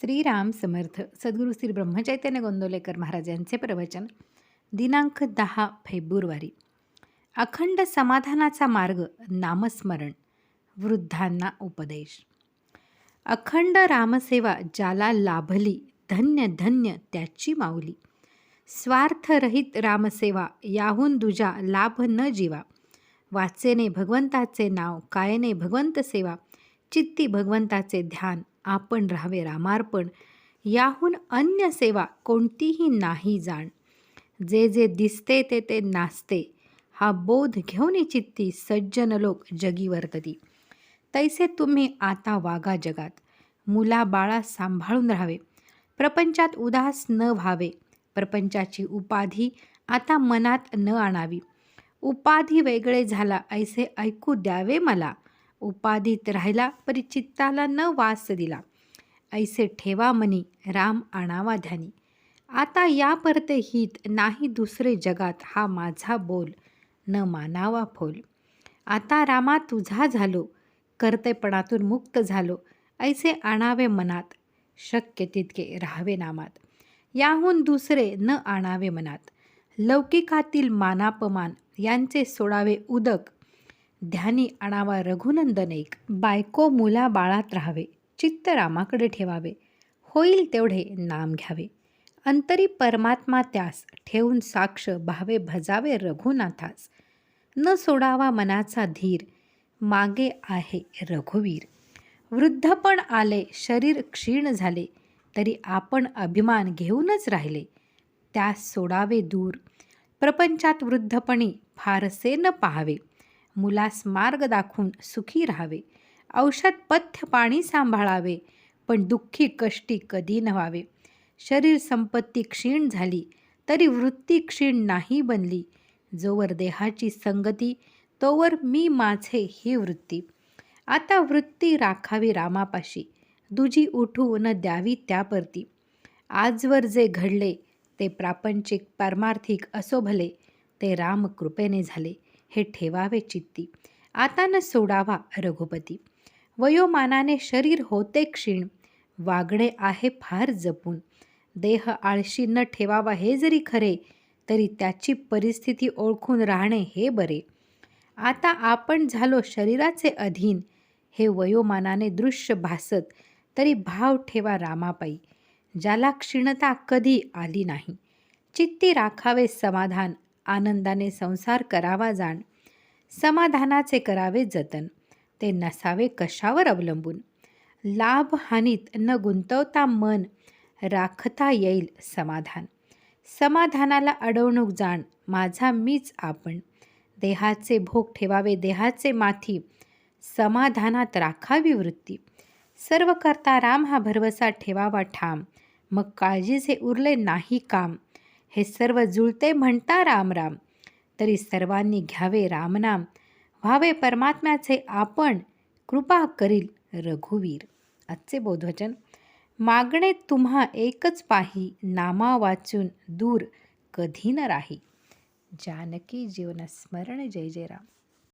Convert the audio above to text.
श्रीराम समर्थ सद्गुरू श्री ब्रह्मचैतन्य गोंदवलेकर महाराज यांचे प्रवचन दिनांक दहा फेब्रुवारी. अखंड समाधानाचा मार्ग नामस्मरण वृद्धांना उपदेश. अखंड रामसेवा ज्याला लाभली धन्य धन्य त्याची माऊली. स्वार्थरहित रामसेवा याहून दुजा लाभ न जीवा. वाचेने भगवंताचे नाव कायने भगवंत सेवा चित्ती भगवंताचे ध्यान आपण राहावे रामार्पण याहून अन्य सेवा कोणतीही नाही जाण. जे जे दिसते ते ते नाचते. हा बोध घेऊन चित्ती सज्जन लोक जगी वर्तती तैसे तुम्ही आता वागा जगात. मुला बाळा सांभाळून राहावे. प्रपंचात उदास न व्हावे. प्रपंचाची उपाधी आता मनात न आणावी. उपाधी वेगळे झाला ऐसे ऐकू द्यावे मला. उपाधीत राहिला परी चित्ताला न वास दिला. ऐसे ठेवा मनी राम आणावा ध्यानी. आता या परते हित नाही दुसरे जगात हा माझा बोल. न मानावा फोल. आता रामा तुझा झालो कर्तेपणातून मुक्त झालो. ऐसे आणावे मनात शक्य तितके राहावे नामात. याहून दुसरे न आणावे मनात. लौकिकातील मानापमान यांचे सोडावे उदक. ध्यानी आणावा रघुनंदन एक बायको मुला बाळात राहावे चित्त रामाकडे ठेवावे होईल तेवढे नाम घ्यावे. अंतरी परमात्मा त्यास ठेवून साक्ष भावे भजावे रघुनाथास. न सोडावा मनाचा धीर मागे आहे रघुवीर. वृद्धपण आले शरीर क्षीण झाले तरी आपण अभिमान घेऊनच राहिले. त्यास सोडावे दूर. प्रपंचात वृद्धपणी फारसे न पाहावे. मुलास मार्ग दाखवून सुखी राहावे. औषध पथ्य पाणी सांभाळावे पण दुःखी कष्टी कधी नव्हावे शरीर संपत्ती क्षीण झाली तरी वृत्ती क्षीण नाही बनली. जोवर देहाची संगती तोवर मी माझे ही वृत्ती. आता वृत्ती राखावी रामापाशी दुजी उठू न द्यावी त्यापरती. आजवर जे घडले ते प्रापंचिक पारमार्थिक असो भले ते राम कृपेने झाले. हे ठेवावे चित्ती. आता न सोडावा रघुपती. वयोमानाने शरीर होते क्षीण. वागणे आहे फार जपून. देह आळशी न ठेवावा हे जरी खरे तरी त्याची परिस्थिती ओळखून राहणे हे बरे. आता आपण झालो शरीराचे अधीन. हे वयोमानाने दृश्य भासत तरी भाव ठेवा रामापायी ज्याला क्षीणता कधी आली नाही. चित्ती राखावे समाधान आनंदाने संसार करावा जाण. समाधानाचे करावे जतन. ते नसावे कशावर अवलंबून? लाभ हानीत न गुंतवता मन राखता येईल समाधान. समाधानाला अडवणूक जाण माझा मीच आपण. देहाचे भोग ठेवावे देहाचे माथी. समाधानात राखावी वृत्ती. सर्व करता राम हा भरवसा ठेवावा ठाम. मग काळजीचे उरले नाही काम. हे सर्व जुळते म्हणता राम राम. तरी सर्वांनी घ्यावे रामनाम. व्हावे परमात्म्याचे आपण कृपा करील रघुवीर. आजचे बोधवचन. मागणे तुम्हा एकच पाही नामा वाचून दूर कधी न राही. जानकी जीवन स्मरण जय जय राम.